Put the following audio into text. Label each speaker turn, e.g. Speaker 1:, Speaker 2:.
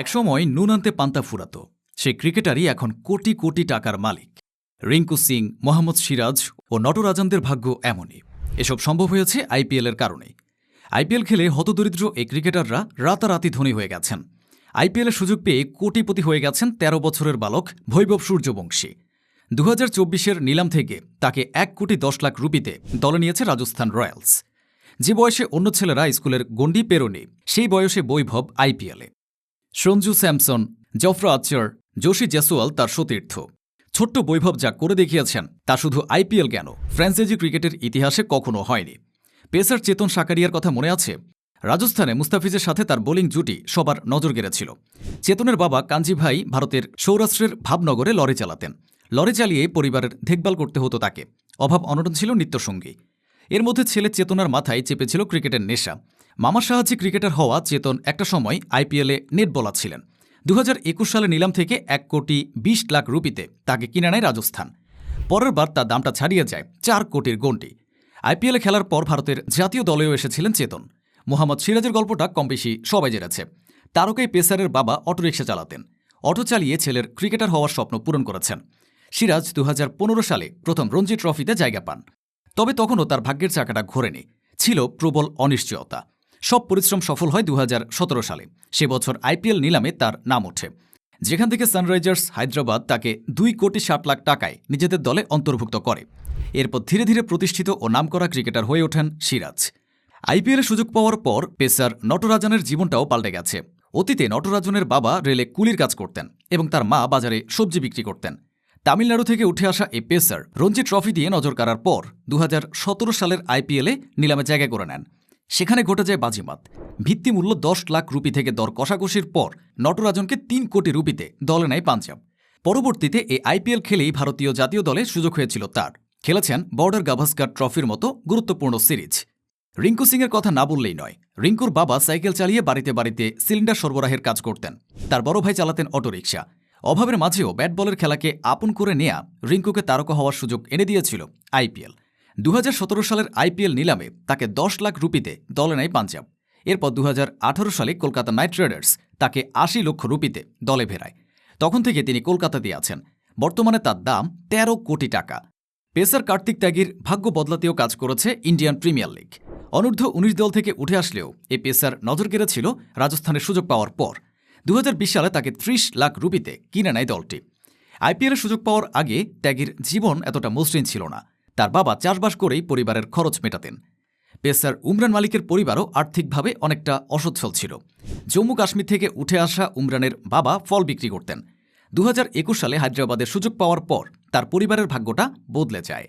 Speaker 1: একসময় নুন আনতে পান্তা ফুরাত। সে ক্রিকেটারই এখন কোটি কোটি টাকার মালিক। রিঙ্কু সিং, মোহাম্মদ সিরাজ ও নটরাজানদের ভাগ্য এমনই। এসব সম্ভব হয়েছে আইপিএলের কারণে আইপিএল খেলে হতদরিদ্র এই ক্রিকেটাররা রাতারাতি ধনী হয়ে গেছেন। আইপিএলের সুযোগ পেয়ে কোটিপতি হয়ে গেছেন ১৩ বছরের বালক বৈভব সূর্যবংশী। দু হাজার নিলাম থেকে তাকে এক কোটি দশ লাখ রুপিতে দলে নিয়েছে রাজস্থান রয়্যালস। যে বয়সে অন্য ছেলেরা স্কুলের গণ্ডি পেরোনি সেই বয়সে বৈভব আইপিএলে। সঞ্জু স্যামসন, জফরা আচার যোশী জেসোয়াল তার সতীর্থ। ছোট্ট বৈভব যা করে দেখিয়েছেন, তা শুধু আইপিএল কেন? ফ্র্যাঞ্চাইজি ক্রিকেটের ইতিহাসে কখনো হয়নি। পেসার চেতন সাকারিয়ার কথা মনে আছে? রাজস্থানে মুস্তাফিজের সাথে তার বোলিং জুটি সবার নজর গেড়েছিল। চেতনের বাবা কাঞ্জি ভাই ভারতের সৌরাষ্ট্রের ভাবনগরে লরি চালাতেন। লরি চালিয়ে পরিবারের দেখভাল করতে হতো তাকে। অভাব অনটন ছিল নিত্যসঙ্গী। এর মধ্যে ছেলে চেতনার মাথায় চেপেছিল ক্রিকেটের নেশা। মামার সাহায্যে ক্রিকেটার হওয়া চেতন একটা সময় আইপিএলে নেট বলার ছিলেন। দু হাজার একুশ সালে নিলাম থেকে এক কোটি বিশ লাখ রুপিতে তাকে কিনে নেয় রাজস্থান। পরের বার তার দামটা ছাড়িয়ে যায় চার কোটির গন্ডি আইপিএলে খেলার পর ভারতের জাতীয় দলেও এসেছিলেন চেতন। মোহাম্মদ সিরাজের গল্পটা কম বেশি সবাই জেনেছে। তারকাই পেসারের বাবা অটোরিকশা চালাতেন। অটো চালিয়ে ছেলের ক্রিকেটার হওয়ার স্বপ্ন পূরণ করেছেন। সিরাজ দু হাজার পনেরো সালে প্রথম রঞ্জি ট্রফিতে জায়গা পান। তবে তখনও তার ভাগ্যের চাকাটা ঘোরেনি। ছিল প্রবল অনিশ্চয়তা। সব পরিশ্রম সফল হয় দু হাজার সতেরো সালে। সে বছর আইপিএল নিলামে তার নাম ওঠে। যেখান থেকে সানরাইজার্স হায়দ্রাবাদ তাকে দুই কোটি ষাট লাখ টাকায় নিজেদের দলে অন্তর্ভুক্ত করে। এরপর ধীরে ধীরে প্রতিষ্ঠিত ও নামকরা ক্রিকেটার হয়ে ওঠেন সিরাজ। আইপিএলে সুযোগ পাওয়ার পর পেসার নটরাজনের জীবনটাও পাল্টে গেছে। অতীতে নটরাজনের বাবা রেলে কুলির কাজ করতেন এবং তার মা বাজারে সবজি বিক্রি করতেন। তামিলনাড়ু থেকে উঠে আসা এই পেসার রঞ্জি ট্রফি দিয়ে নজর কাড়ার পর দুহাজার সতেরো সালের আইপিএলে নিলামে জায়গা করে নেন। সেখানে ঘটে যায় বাজিমাত। ভিত্তিমূল্য দশ লাখ রুপি থেকে দর কষাকষির পর নটরাজনকে তিন কোটি রুপিতে দলে নেয় পাঞ্জাব। পরবর্তীতে এই আইপিএল খেলেই ভারতীয় জাতীয় দলে সুযোগ হয়েছিল তার। খেলেছেন বর্ডার গাভাস্কার ট্রফির মতো গুরুত্বপূর্ণ সিরিজ। রিঙ্কু সিংয়ের কথা না বললেই নয়, রিঙ্কুর বাবা সাইকেল চালিয়ে বাড়িতে বাড়িতে সিলিন্ডার সরবরাহের কাজ করতেন। তার বড় ভাই চালাতেন অটোরিকশা। অভাবের মাঝেও ব্যাট বলের খেলাকে আপন করে নেয়া রিঙ্কুকে তারকা হওয়ার সুযোগ এনে দিয়েছিল আইপিএল। দু হাজার সতেরো সালের আইপিএল নিলামে তাকে দশ লাখ রুপিতে দলে নেয় পাঞ্জাব। এরপর দু হাজার আঠারো সালে কলকাতা নাইট রাইডার্স তাকে আশি লক্ষ রুপিতে দলে ভেড়ায় তখন থেকে তিনি কলকাতাতেই আছেন। বর্তমানে তার দাম ১৩ কোটি টাকা। পেসার কার্তিক ত্যাগীর ভাগ্য বদলাতেও কাজ করেছে ইন্ডিয়ান প্রিমিয়ার লিগ। অনূর্ধ্ব উনিশ দল থেকে উঠে আসলেও এই পেসার নজর কেড়েছিল রাজস্থানের সুযোগ পাওয়ার পর। দু হাজার বিশ সালে তাকে ত্রিশ লাখ রুপিতে কিনে নেয় দলটি। আইপিএলের সুযোগ পাওয়ার আগে ত্যাগীর জীবন এতটা মসৃণ ছিল না। তার বাবা চাষবাস করেই পরিবারের খরচ মেটাতেন। পেসার উমরান মালিকের পরিবারও আর্থিকভাবে অনেকটা অসচ্ছল ছিল। জম্মু কাশ্মীর থেকে উঠে আসা উমরানের বাবা ফল বিক্রি করতেন। দু হাজার একুশ সালে হায়দ্রাবাদের সুযোগ পাওয়ার পর তার পরিবারের ভাগ্যটা বদলে যায়।